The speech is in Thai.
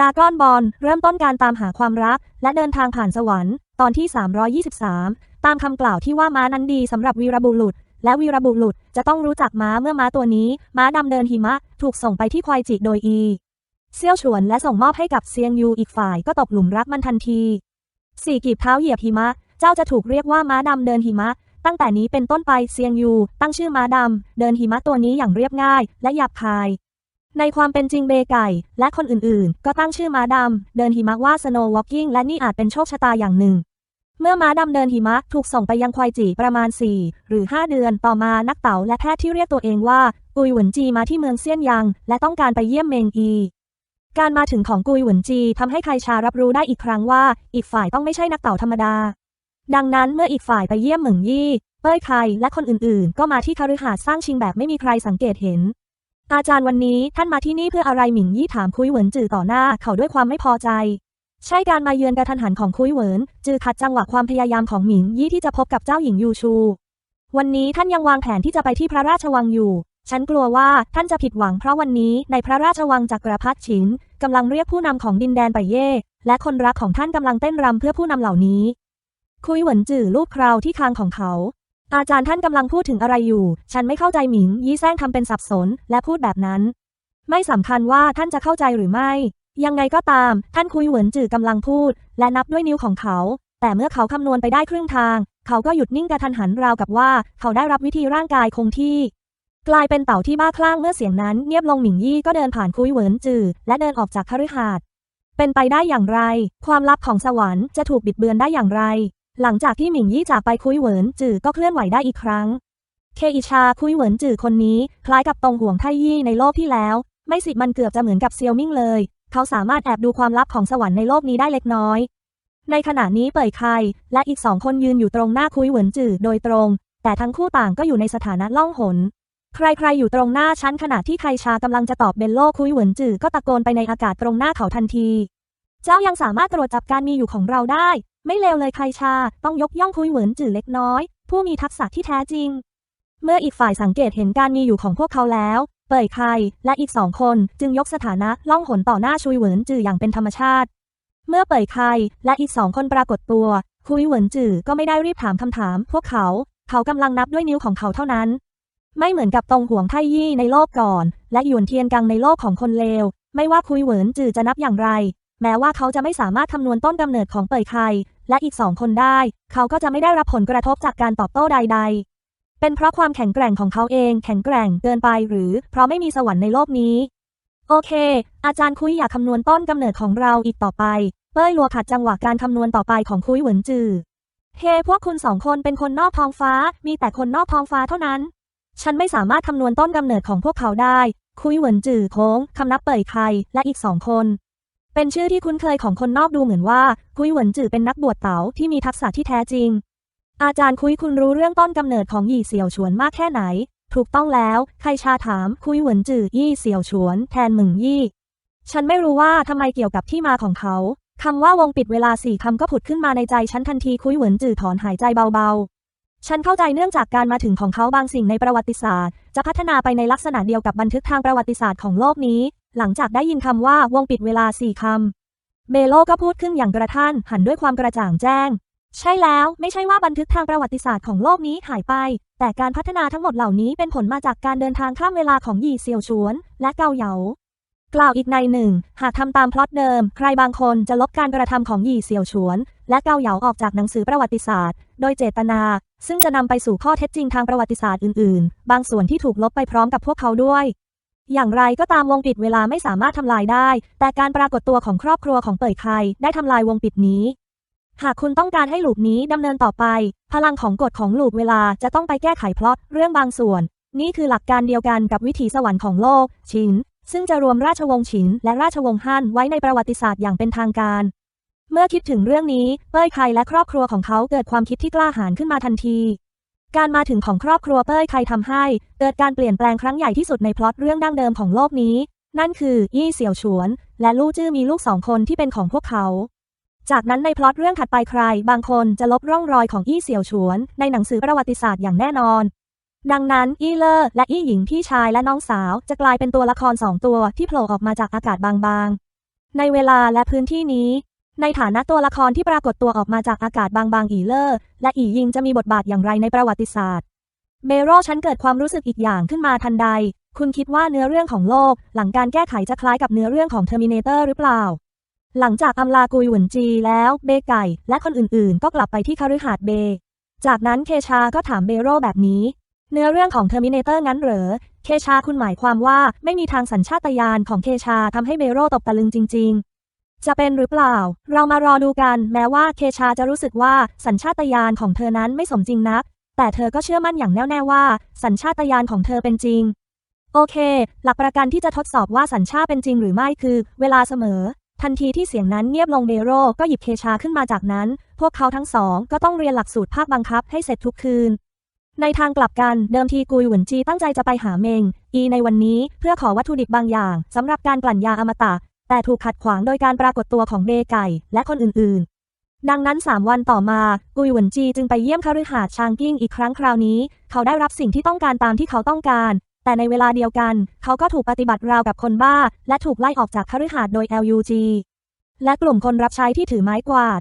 ดากอนบอลเริ่มต้นการตามหาความรัก และเดินทางผ่านสวรรค์ ตอนที่ 323 ตามคำกล่าวที่ว่าม้านั้นดีสำหรับวีรบุรุษ และวีรบุรุษจะต้องรู้จักม้าเมื่อม้าตัวนี้ ม้าดำเดินหิมะ ถูกส่งไปที่ควายจิโดยอี เซี่ยวฉวนและส่งมอบให้กับเซียงยูอีกฝ่ายก็ตกหลุมรักมันทันทีสี่กีบเท้าเหยียบหิมะ เจ้าจะถูกเรียกว่าม้าดำเดินหิมะ ตั้งแต่นี้เป็นต้นไปเซียงยู ตั้งชื่อม้าดำเดินหิมะตัวนี้อย่างเรียบง่าย และหยาบคาย ในความเป็นจริงเบไก่ และคนอื่นๆ ก็ตั้งชื่อม้าดำ เดินหิมะว่า Snow Walking และนี่อาจเป็นโชคชะตาอย่างหนึ่ง เมื่อม้าดำเดินหิมะถูกส่งไปยังควายจีประมาณ 4 หรือ 5 เดือนต่อมานักเต๋าและแพทย์ที่เรียกตัวเองว่า กุยหวนจีมาที่เมืองเซียนยัง และต้องการไปเยี่ยมเมงอี การมาถึงของกุยหวนจีทำให้ใคชารับรู้ได้อีกครั้งว่า อีกฝ่ายต้องไม่ใช่นักเต๋าธรรมดา ดังนั้นเมื่ออีกฝ่ายไปเยี่ยมเหมิงยี่เป้ยไคและคนอื่นๆ ก็มาที่คฤหาสน์สร้างชิงแบบไม่มีใครสังเกตเห็น อาจารย์วันนี้ท่านมาที่นี่เพื่ออะไรหมิงยี่ถามคุยเหวินจือต่อหน้าเขาด้วยความไม่พอใจ ใช่การมาเยือนกระทันหันของคุยเหวินจือขัดจังหวะความพยายามของหมิงยี่ที่จะพบกับเจ้าหญิงยูชู วันนี้ท่านยังวางแผนที่จะไปที่พระราชวังอยู่ ฉันกลัวว่าท่านจะผิดหวังเพราะวันนี้ในพระราชวังจักรพรรดิฉินกำลังเรียกผู้นำของดินแดนไปเย่และคนรักของท่านกำลังเต้นรำเพื่อผู้นำเหล่านี้ คุยเหวินจือลูบคราวที่คางของเขา อาจารย์ท่านกำลังพูดถึงอะไรอยู่ ฉันไม่เข้าใจหมิง ยี่แซงทำเป็นสับสน และพูดแบบนั้น ไม่สำคัญว่าท่านจะเข้าใจหรือไม่ ยังไงก็ตาม ท่านคุยเหวินจือกำลังพูด และนับด้วยนิ้วของเขา แต่เมื่อเขาคำนวณไปได้ครึ่งทาง เขาก็หยุดนิ่งกระทันหันราวกับว่า เขาได้รับวิธีร่างกายคงที่ กลายเป็นเต่าที่บ้าคลั่งเมื่อเสียงนั้นเงียบลงหมิงยี่ก็เดินผ่านคุยเหวินจือและเดินออกจากคฤหาสน์เป็นไปได้อย่างไร ความลับของสวรรค์จะถูกบิดเบือนได้อย่างไร หลังจากที่หมิงยี่จากไปคุยเหวินจือก็เคลื่อนไหวได้อีกครั้ง เคอิชาคุยเหวินจือคนนี้คล้ายกับตงห่วงไทยี่ในโลกที่แล้ว ไม่สิมันเกือบจะเหมือนกับเซียวมิ่งเลย เขาสามารถแอบดูความลับของสวรรค์ในโลกนี้ได้เล็กน้อย ในขณะนี้เป่ยไคและอีกสองคนยืนอยู่ตรงหน้าคุยเหวินจือโดยตรง แต่ทั้งคู่ต่างก็อยู่ในสถานะล่องหน ใครๆอยู่ตรงหน้าฉันขณะที่ใคชากำลังจะตอบเบนโลคุยเหวินจือก็ตะโกนไปในอากาศตรงหน้าเขาทันที เจ้ายังสามารถตรวจจับการมีอยู่ของเราได้ ไม่เลวเลยใครชา ต้องยกย่องคุยเหวินจื่อเล็กน้อย ผู้มีทักษะที่แท้จริง เมื่ออีกฝ่ายสังเกตเห็นการมีอยู่ของพวกเขาแล้ว เป่ยไคและอีกสองคนจึงยกสถานะล่องหนต่อหน้าชุยเหวินจืออย่างเป็นธรรมชาติ เมื่อเป่ยไคและอีกสองคนปรากฏตัว คุยเหวินจื่อก็ไม่ได้รีบถามคำถาม พวกเขา เขากำลังนับด้วยนิ้วของเขาเท่านั้น ไม่เหมือนกับตรงห่วงไทยี่ในโลกก่อน และหยวนเทียนกังในโลกของคนเลว ไม่ว่าคุยเหวินจื่อจะนับอย่างไรแม้ว่าเขาจะไม่สามารถคำนวณต้นกำเนิดของเป่ยไค และอีกสองคนได้ เขาก็จะไม่ได้รับผลกระทบจากการตอบโต้ใด ๆ เป็นเพราะความแข็งแกร่งของเขาเองแข็งแกร่งเกินไปหรือ เพราะไม่มีสวรรค์ในโลกนี้ โอเค อาจารย์คุยอยากคำนวณต้นกำเนิดของเราอีกต่อไป เป้ยลัวขัดจังหวะการคำนวณต่อไปของคุยเหวินจือเฮพวกคุณสองคนเป็นคนนอกท้องฟ้า มีแต่คนนอกท้องฟ้าเท่านั้น ฉันไม่สามารถคำนวณต้นกำเนิดของพวกเขาได้ คุยเหวินจือโค้งคำนับเป่ยไคและอีกสองคน เป็นชื่อที่คุ้นเคยของคนนอกดูเหมือนว่า คุยหวนจือเป็นนักบวชเต๋าที่มีทักษะที่แท้จริง อาจารย์คุยคุณรู้เรื่องต้นกำเนิดของหยี่เสี่ยวฉวนมากแค่ไหน ถูกต้องแล้ว ใครชาถาม คุยหวนจือยี่เสี่ยวฉวน แทนหมึงยี่ ฉันไม่รู้ว่าทำไมเกี่ยวกับที่มาของเขาคำว่าวงปิดเวลาสี่คำก็ผุดขึ้นมาในใจฉันทันทีคุยหวนจือถอนหายใจเบาๆฉันเข้าใจเนื่องจากการมาถึงของเขาบางสิ่งในประวัติศาสตร์ จะพัฒนาไปในลักษณะเดียวกับบันทึกทางประวัติศาสตร์ของโลกนี้ หลังจากได้ยินคำว่าวงปิดเวลาสี่คำเบโลก็พูดขึ้นอย่างกระทันหันด้วยความกระจ่างแจ้ง ใช่แล้วไม่ใช่ว่าบันทึกทางประวัติศาสตร์ของโลกนี้หายไป แต่การพัฒนาทั้งหมดเหล่านี้เป็นผลมาจากการเดินทางข้ามเวลาของหยี่เซียวชวน และเกาเหยา กล่าวอีกในหนึ่ง หากทำตามพล็อตเดิม ใครบางคนจะลบการกระทำของหยี่เซียวชวน และเกาเหยาออกจากหนังสือประวัติศาสตร์ โดยเจตนา ซึ่งจะนำไปสู่ข้อเท็จจริงทางประวัติศาสตร์อื่น ๆ บางส่วนที่ถูกลบไปพร้อมกับพวกเขาด้วย อย่างไรก็ตามวงปิดเวลาไม่สามารถทำลายได้ แต่การปรากฏตัวของครอบครัวของเป่ยไคได้ทำลายวงปิดนี้ หากคุณต้องการให้ลูปนี้ดำเนินต่อไป พลังของกฎของลูปเวลาจะต้องไปแก้ไขพล็อตเรื่องบางส่วน นี่คือหลักการเดียวกันกับวิถีสวรรค์ของโลก ชิน ซึ่งจะรวมราชวงศ์ฉิน และราชวงศ์ฮั่นไว้ในประวัติศาสตร์อย่างเป็นทางการ เมื่อคิดถึงเรื่องนี้ เป้ยไคและครอบครัวของเขาเกิดความคิดที่กล้าหาญขึ้นมาทันที การมาถึงของครอบครัวเป้ยไครทำให้ เกิดการเปลี่ยนแปลงครั้งใหญ่ที่สุดในพล็อตเรื่องดั้งเดิมของโลกนี้ นั่นคือยี่เสี่ยวฉวน และลู่จื้อมีลูกสองคนที่เป็นของพวกเขา จากนั้นในพล็อตเรื่องถัดไปใคร บางคนจะลบร่องรอยของอี้เสี่ยวฉวน ในหนังสือประวัติศาสตร์อย่างแน่นอน ดังนั้นอี้เลอร์และอี้หญิงพี่ชายและน้องสาวจะกลายเป็นตัวละครสองตัวที่โผล่ออกมาจากอากาศบางๆ ในเวลาและพื้นที่นี้ ในฐานะตัวละครที่ปรากฏตัวออกมาจากอากาศบางบางอีเลอร์ และอียิงจะมีบทบาทอย่างไรในประวัติศาสตร์ เมโรฉันเกิดความรู้สึกอีกอย่างขึ้นมาทันใด คุณคิดว่าเนื้อเรื่องของโลก หลังการแก้ไขจะคล้ายกับเนื้อเรื่องของเทอร์มินเตอร์หรือเปล่า หลังจากอำลากุยหวนจีแล้วเบไก่ และคนอื่นๆ ก็กลับไปที่คฤหาสน์เบ จากนั้นเคชาก็ถามเบโรแบบนี้ เนื้อเรื่องของเทอร์มินเตอร์งั้นเหรอ เคชาคุณหมายความว่าไม่มีทางสัญชาตญาณของเคชาทำให้เบโรตกตะลึงจริง ๆ จะเป็นหรือเปล่า เรามารอดูกัน แม้ว่าเคชาจะรู้สึกว่าสัญชาตญาณของเธอนั้นไม่สมจริงนัก แต่เธอก็เชื่อมั่นอย่างแน่วแน่ว่า สัญชาตญาณของเธอเป็นจริง โอเค หลักประกันที่จะทดสอบว่าสัญชาตเป็นจริงหรือไม่คือ เวลาเสมอ ทันทีที่เสียงนั้นเงียบลงเบโรก็หยิบเคชาขึ้นมาจากนั้น พวกเขาทั้งสองก็ต้องเรียนหลักสูตรภาคบังคับให้เสร็จทุกคืนในทางกลับกันเดิมทีกุยหวนจีตั้งใจจะไปหาเมง อีในวันนี้เพื่อขอวัตถุดิบบางอย่างสำหรับการกลั่นยาอมตะ แต่ถูกขัดขวางโดยการปรากฏตัวของเบไก่และคนอื่นๆ ดังนั้น 3 วันต่อมากุยหวนจีจึงไปเยี่ยมคฤหาสน์ชางกิ้งอีกครั้งคราวนี้ เขาได้รับสิ่งที่ต้องการตามที่เขาต้องการ แต่ในเวลาเดียวกัน เขาก็ถูกปฏิบัติราวกับคนบ้า และถูกไล่ออกจากคฤหาสน์โดย LUG และกลุ่มคนรับใช้ที่ถือไม้กวาด